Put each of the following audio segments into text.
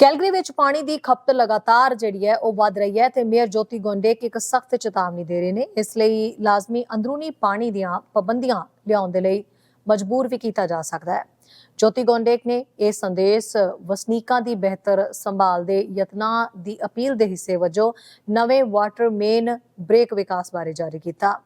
Calgary ਵਿੱਚ ਪਾਣੀ ਦੀ ਖਪਤ ਲਗਾਤਾਰ ਜਿਹੜੀ ਹੈ ਉਹ ਵੱਧ ਰਹੀ ਹੈ ਤੇ ਮੇਅਰ ਜੋਤੀ ਗੋਂਡੇਕ ਇੱਕ ਸਖਤ ਚੇਤਾਵਨੀ ਦੇ ਰਹੇ ਨੇ। ਇਸ ਲਈ ਲਾਜ਼ਮੀ ਅੰਦਰੂਨੀ ਪਾਣੀ ਦੀਆਂ ਪਾਬੰਦੀਆਂ ਲਿਆਉਣ ਦੇ ਲਈ ਮਜਬੂਰ ਵੀ ਕੀਤਾ ਜਾ ਸਕਦਾ ਹੈ। ਜੋਤੀ ਗੋਂਡੇਕ ਨੇ ਇਹ ਸੰਦੇਸ਼ ਵਸਨੀਕਾਂ ਦੀ ਬਿਹਤਰ ਸੰਭਾਲ ਦੇ ਯਤਨਾਂ ਦੀ ਅਪੀਲ ਦੇ ਹਿੱਸੇ ਵਜੋਂ ਨਵੇਂ ਵਾਟਰ ਮੇਨ ਬ੍ਰੇਕ ਵਿਕਾਸ ਬਾਰੇ ਜਾਰੀ ਕੀਤਾ।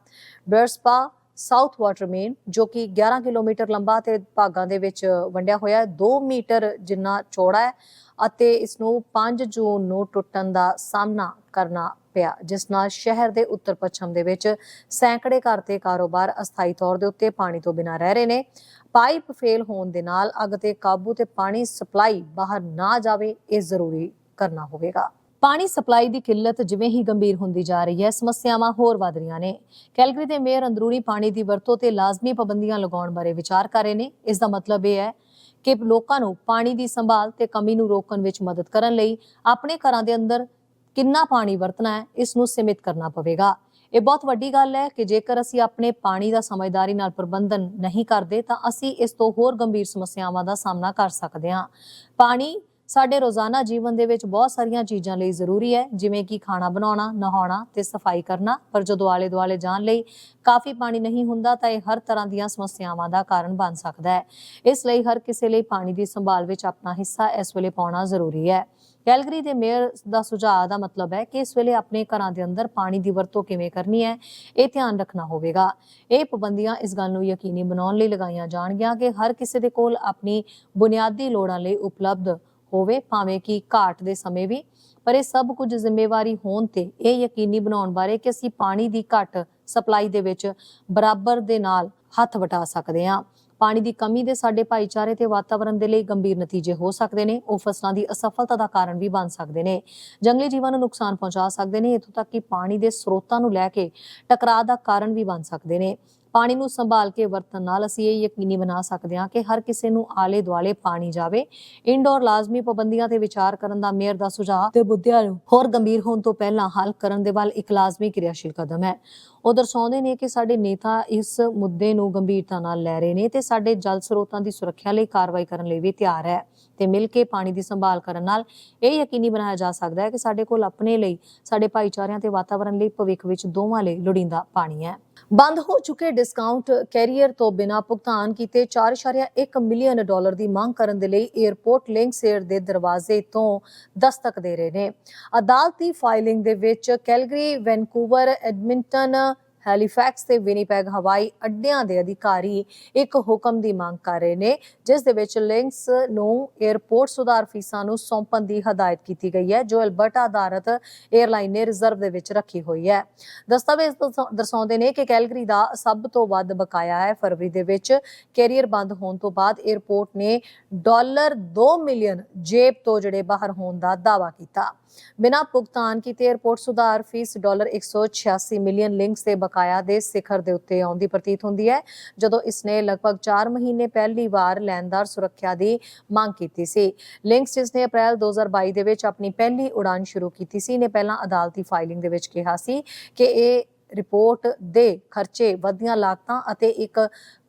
ਬਰਸਪਾ ਸਾਊਥ ਵਾਟਰ ਮੇਨ, ਜੋ ਕਿ 11 ਕਿਲੋਮੀਟਰ ਲੰਬਾ ਤੇ ਭਾਗਾਂ ਦੇ ਵਿੱਚ ਵੰਡਿਆ ਹੋਇਆ ਹੈ 2 ਮੀਟਰ ਜਿੰਨਾ ਚੌੜਾ ਹੈ ਅਤੇ ਇਸ ਨੂੰ 5 ਜੂਨ ਨੂੰ ਟੁੱਟਣ ਦਾ ਸਾਹਮਣਾ ਕਰਨਾ ਪਿਆ, ਜਿਸ ਨਾਲ ਸ਼ਹਿਰ ਦੇ ਉੱਤਰ ਪੱਛਮ ਦੇ ਵਿੱਚ ਸੈਂਕੜੇ ਘਰ ਤੇ ਕਾਰੋਬਾਰ ਅਸਥਾਈ ਤੌਰ ਦੇ ਉੱਤੇ ਪਾਣੀ ਤੋਂ ਬਿਨਾਂ ਰਹਿ ਰਹੇ ਨੇ। ਪਾਈਪ ਫੇਲ ਹੋਣ ਦੇ ਨਾਲ ਅੱਗ ਤੇ ਕਾਬੂ ਤੇ ਪਾਣੀ ਸਪਲਾਈ ਬਾਹਰ ਨਾ ਜਾਵੇ, ਇਹ ਜ਼ਰੂਰੀ ਕਰਨਾ ਹੋਵੇਗਾ। ਪਾਣੀ ਸਪਲਾਈ ਦੀ ਕਿੱਲਤ ਜਿਵੇਂ ਹੀ ਗੰਭੀਰ ਹੁੰਦੀ ਜਾ ਰਹੀ ਹੈ, ਸਮੱਸਿਆਵਾਂ ਹੋਰ ਵਧ ਰਹੀਆਂ ਨੇ। ਕੈਲਗਰੀ ਦੇ ਮੇਅਰ ਅੰਦਰੂਨੀ ਪਾਣੀ ਦੀ ਵਰਤੋਂ ਤੇ ਲਾਜ਼ਮੀ ਪਾਬੰਦੀਆਂ ਲਗਾਉਣ ਬਾਰੇ ਵਿਚਾਰ ਕਰ ਰਹੇ ਨੇ। ਇਸ ਦਾ ਮਤਲਬ ਇਹ ਹੈ ਕਿ ਲੋਕਾਂ ਨੂੰ ਪਾਣੀ ਦੀ ਸੰਭਾਲ ਤੇ ਕਮੀ ਨੂੰ ਰੋਕਣ ਵਿੱਚ ਮਦਦ ਕਰਨ ਲਈ ਆਪਣੇ ਘਰਾਂ ਦੇ ਅੰਦਰ ਕਿੰਨਾ ਪਾਣੀ ਵਰਤਣਾ ਹੈ, ਇਸ ਨੂੰ ਸੀਮਿਤ ਕਰਨਾ ਪਵੇਗਾ। ਇਹ ਬਹੁਤ ਵੱਡੀ ਗੱਲ ਹੈ ਕਿ ਜੇਕਰ ਅਸੀਂ ਆਪਣੇ ਪਾਣੀ ਦਾ ਸਮਝਦਾਰੀ ਨਾਲ ਪ੍ਰਬੰਧਨ ਨਹੀਂ ਕਰਦੇ ਤਾਂ ਅਸੀਂ ਇਸ ਤੋਂ ਹੋਰ ਗੰਭੀਰ ਸਮੱਸਿਆਵਾਂ ਦਾ ਸਾਹਮਣਾ ਕਰ ਸਕਦੇ ਹਾਂ। ਪਾਣੀ ਸਾਡੇ ਰੋਜ਼ਾਨਾ ਜੀਵਨ ਦੇ ਵਿੱਚ ਬਹੁਤ ਸਾਰੀਆਂ ਚੀਜ਼ਾਂ ਲਈ ਜ਼ਰੂਰੀ ਹੈ, ਜਿਵੇਂ ਕਿ ਖਾਣਾ ਬਣਾਉਣਾ, ਨਹਾਉਣਾ ਤੇ ਸਫ਼ਾਈ ਕਰਨਾ। ਪਰ ਜਦੋਂ ਆਲੇ ਦੁਆਲੇ ਜਾਣ ਲਈ ਕਾਫੀ ਪਾਣੀ ਨਹੀਂ ਹੁੰਦਾ, ਤਾਂ ਇਹ ਹਰ ਤਰ੍ਹਾਂ ਦੀਆਂ ਸਮੱਸਿਆਵਾਂ ਦਾ ਕਾਰਨ ਬਣ ਸਕਦਾ ਹੈ। ਇਸ ਲਈ ਹਰ ਕਿਸੇ ਲਈ ਪਾਣੀ ਦੀ ਸੰਭਾਲ ਵਿੱਚ ਆਪਣਾ ਹਿੱਸਾ ਇਸ ਵੇਲੇ ਪਾਉਣਾ ਜ਼ਰੂਰੀ ਹੈ। ਕੈਲਗਰੀ ਦੇ ਮੇਅਰ ਦਾ ਸੁਝਾਅ ਦਾ ਮਤਲਬ ਹੈ ਕਿ ਇਸ ਵੇਲੇ ਆਪਣੇ ਘਰਾਂ ਦੇ ਅੰਦਰ ਪਾਣੀ ਦੀ ਵਰਤੋਂ ਕਿਵੇਂ ਕਰਨੀ ਹੈ, ਇਹ ਧਿਆਨ ਰੱਖਣਾ ਹੋਵੇਗਾ। ਇਹ ਪਾਬੰਦੀਆਂ ਇਸ ਗੱਲ ਨੂੰ ਯਕੀਨੀ ਬਣਾਉਣ ਲਈ ਲਗਾਈਆਂ ਜਾਣਗੀਆਂ ਕਿ ਹਰ ਕਿਸੇ ਦੇ ਕੋਲ ਆਪਣੀ ਬੁਨਿਆਦੀ ਲੋੜਾਂ ਲਈ ਉਪਲਬਧ ਹੋਵੇ, ਭਾਵੇਂ ਕਿ ਘਾਟ ਦੇ ਸਮੇਂ ਵੀ। ਪਰ ਇਹ ਸਭ ਕੁਝ ਜ਼ਿੰਮੇਵਾਰੀ ਹੋਣ ਤੇ ਇਹ ਯਕੀਨੀ ਬਣਾਉਣ ਬਾਰੇ ਕਿ ਅਸੀਂ ਪਾਣੀ ਦੀ ਘੱਟ ਸਪਲਾਈ ਦੇ ਵਿੱਚ ਬਰਾਬਰ ਦੇ ਨਾਲ ਹੱਥ ਵਟਾ ਸਕਦੇ ਹਾਂ। ਪਾਣੀ ਦੀ ਕਮੀ ਦੇ ਸਾਡੇ ਭਾਈਚਾਰੇ ਤੇ ਵਾਤਾਵਰਣ ਦੇ ਲਈ ਗੰਭੀਰ ਨਤੀਜੇ ਹੋ ਸਕਦੇ ਨੇ। ਉਹ ਫਸਲਾਂ ਦੀ ਅਸਫਲਤਾ ਦਾ ਕਾਰਨ ਵੀ ਬਣ ਸਕਦੇ ਨੇ। ਜੰਗਲੀ ਜੀਵਾਂ ਨੂੰ ਨੁਕਸਾਨ ਪਹੁੰਚਾ ਸਕਦੇ ਨੇ। ਇਥੋਂ ਤੱਕ ਕਿ ਪਾਣੀ ਦੇ ਸਰੋਤਾਂ ਨੂੰ ਲੈ ਕੇ ਟਕਰਾਅ ਦਾ ਕਾਰਨ ਵੀ ਬਣ ਸਕਦੇ ਨੇ। ਪਾਣੀ ਨੂੰ ਸੰਭਾਲ ਕੇ ਵਰਤਣ ਨਾਲ ਅਸੀਂ ਇਹ ਯਕੀਨੀ ਬਣਾ ਸਕਦੇ ਹਾਂ ਕਿ ਹਰ ਕਿਸੇ ਨੂੰ ਆਲੇ ਦੁਆਲੇ ਪਾਣੀ ਜਾਵੇ। ਇੰਡੋਰ ਲਾਜ਼ਮੀ ਪਾਬੰਦੀਆਂ ਤੇ ਵਿਚਾਰ ਕਰਨ ਦਾ ਮੇਅਰ ਦਾ ਸੁਝਾਅ ਤੇ ਮੁੱਦਿਆਂ ਨੂੰ ਹੋਰ ਗੰਭੀਰ ਹੋਣ ਤੋਂ ਪਹਿਲਾਂ ਹੱਲ ਕਰਨ ਦੇ ਵੱਲ ਇੱਕ ਲਾਜ਼ਮੀ ਕਿਰਿਆਸ਼ੀਲ ਕਦਮ ਹੈ। ਉਹ ਦਰਸਾਉਂਦੇ ਨੇ ਕਿ ਸਾਡੇ ਨੇਤਾ ਇਸ ਮੁੱਦੇ ਨੂੰ ਗੰਭੀਰਤਾ ਨਾਲ ਲੈ ਰਹੇ ਨੇ ਤੇ ਸਾਡੇ ਜਲ ਸਰੋਤਾਂ ਦੀ ਸੁਰੱਖਿਆ ਲਈ ਕਾਰਵਾਈ ਕਰਨ ਲਈ ਵੀ ਤਿਆਰ ਹੈ ਤੇ ਮਿਲ ਕੇ ਪਾਣੀ ਦੀ ਸੰਭਾਲ ਕਰਨ ਨਾਲ ਇਹ ਯਕੀਨੀ ਬਣਾਇਆ ਜਾ ਸਕਦਾ ਹੈ ਕਿ ਸਾਡੇ ਕੋਲ ਆਪਣੇ ਲਈ ਸਾਡੇ ਭਾਈਚਾਰਿਆਂ ਤੇ ਵਾਤਾਵਰਣ ਲਈ ਭਵਿੱਖ ਵਿੱਚ ਦੋਵਾਂ ਲਈ ਲੋੜੀਂਦਾ ਪਾਣੀ ਹੈ। ਬੰਦ ਹੋ ਚੁੱਕੇ ਡਿਸਕਾਊਂਟ ਕੈਰੀਅਰ ਤੋਂ ਬਿਨਾਂ ਭੁਗਤਾਨ ਕੀਤੇ 4.1 ਮਿਲੀਅਨ ਡਾਲਰ ਦੀ ਮੰਗ ਕਰਨ ਦੇ ਲਈ 에ਅਰਪੋਰਟ ਲਿੰਕਸ 에ਅਰ ਦੇ ਦਰਵਾਜ਼ੇ ਤੋਂ ਦਸਤਕ ਦੇ ਰਹੇ ਨੇ। ਅਦਾਲਤੀ ਫਾਈਲਿੰਗ ਦੇ ਵਿੱਚ ਕੈਲਗਰੀ, ਵੈਨਕੂਵਰ, ਐਡਮਿੰਟਨ ਹੈਲੀਫੈਕਸ ਤੇ ਵਿਨੀਪੈਗ ਹਵਾਈ ਅੱਡਿਆਂ ਦੇ ਅਧਿਕਾਰੀ ਇੱਕ ਹੁਕਮ ਦੀ ਮੰਗ ਕਰ ਰਹੇ ਨੇ, ਜਿਸ ਦੇ ਵਿੱਚ ਲਿੰਕਸ ਨੂੰ 에ਅਰਪੋਰਟ ਸੁਧਾਰ ਫੀਸਾਂ ਨੂੰ ਸੌਂਪਣ ਦੀ ਹਦਾਇਤ ਕੀਤੀ ਗਈ ਹੈ, ਜੋ ਅਲਬਰਟਾ ਆਧਾਰਤ 에ਅਰਲਾਈਨ ਨੇ ਰਿਜ਼ਰਵ ਦੇ ਵਿੱਚ ਰੱਖੀ ਹੋਈ ਹੈ। ਦਸਤਾਵੇਜ਼ ਦਰਸਾਉਂਦੇ ਨੇ ਕਿ ਕੈਲਗਰੀ ਦਾ ਸਭ ਤੋਂ ਵੱਧ ਬਕਾਇਆ ਹੈ। ਫਰਵਰੀ ਦੇ ਵਿੱਚ ਕੈਰੀਅਰ ਬੰਦ ਹੋਣ ਤੋਂ ਬਾਅਦ 에ਅਰਪੋਰਟ ਨੇ ਡਾਲਰ 2 ਮਿਲੀਅਨ ਜੇਬ ਤੋਂ ਜਿਹੜੇ ਬਾਹਰ ਹੋਣ ਦਾ ਦਾਅਵਾ ਕੀਤਾ। ਬਿਨਾਂ ਭੁਗਤਾਨ ਕੀਤੇ 에ਅਰਪੋਰਟ ਸੁਧਾਰ ਫੀਸ ਡਾਲਰ 186 ਮਿਲੀਅਨ ਲਿੰਕਸ ਦੇ ਬਕਾਇਆ ਦੇ ਸਿਖਰ ਦੇ ਉੱਤੇ ਆਉਂਦੀ ਪ੍ਰਤੀਤ ਹੁੰਦੀ ਹੈ। ਜਦੋਂ ਇਸਨੇ ਲਗਭਗ 4 ਮਹੀਨੇ ਪਹਿਲੀ ਵਾਰ ਲੈਣਦਾਰ ਸੁਰੱਖਿਆ ਦੀ ਮੰਗ ਕੀਤੀ ਸੀ। ਲਿੰਕਸ ਜਿਸ ਨੇ ਅਪ੍ਰੈਲ 2022 ਦੇ ਵਿੱਚ ਆਪਣੀ ਪਹਿਲੀ ਉਡਾਨ ਸ਼ੁਰੂ ਕੀਤੀ ਸੀ ਨੇ ਪਹਿਲਾਂ ਅਦਾਲਤੀ ਫਾਈਲਿੰਗ ਦੇ ਵਿੱਚ ਕਿਹਾ ਸੀ ਕਿ ਇਹ ਰਿਪੋਰਟ ਦੇ ਖਰਚੇ ਵਧੀਆਂ ਲਾਗਤਾਂ ਅਤੇ ਇੱਕ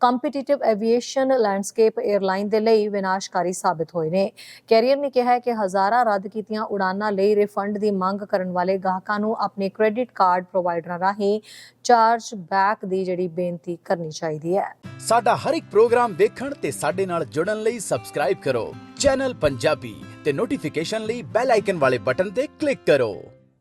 ਕੰਪੀਟੀਟਿਵ ਐਵੀਏਸ਼ਨ ਲੈਂਡਸਕੇਪ 에ਅਰਲਾਈਨ ਦੇ ਲਈ ਵਿਨਾਸ਼ਕਾਰੀ ਸਾਬਿਤ ਹੋਏ ਨੇ। ਕੈਰੀਅਰ ਨੇ ਕਿਹਾ ਹੈ ਕਿ ਹਜ਼ਾਰਾਂ ਰੱਦ ਕੀਤੀਆਂ ਉਡਾਨਾਂ ਲਈ ਰਿਫੰਡ ਦੀ ਮੰਗ ਕਰਨ ਵਾਲੇ ਗਾਹਕਾਂ ਨੂੰ ਆਪਣੇ ਕ੍ਰੈਡਿਟ ਕਾਰਡ ਪ੍ਰੋਵਾਈਡਰਾਂ ਰਾਹੀਂ ਚਾਰਜ ਬੈਕ ਦੀ ਜਿਹੜੀ ਬੇਨਤੀ ਕਰਨੀ ਚਾਹੀਦੀ ਹੈ। ਸਾਡਾ ਹਰ ਇੱਕ ਪ੍ਰੋਗਰਾਮ ਦੇਖਣ ਤੇ ਸਾਡੇ ਨਾਲ ਜੁੜਨ ਲਈ ਸਬਸਕ੍ਰਾਈਬ ਕਰੋ। ਚੈਨਲ ਪੰਜਾਬੀ ਤੇ ਨੋਟੀਫਿਕੇਸ਼ਨ ਲਈ ਬੈਲ ਆਈਕਨ ਵਾਲੇ ਬਟਨ ਤੇ ਕਲਿੱਕ ਕਰੋ।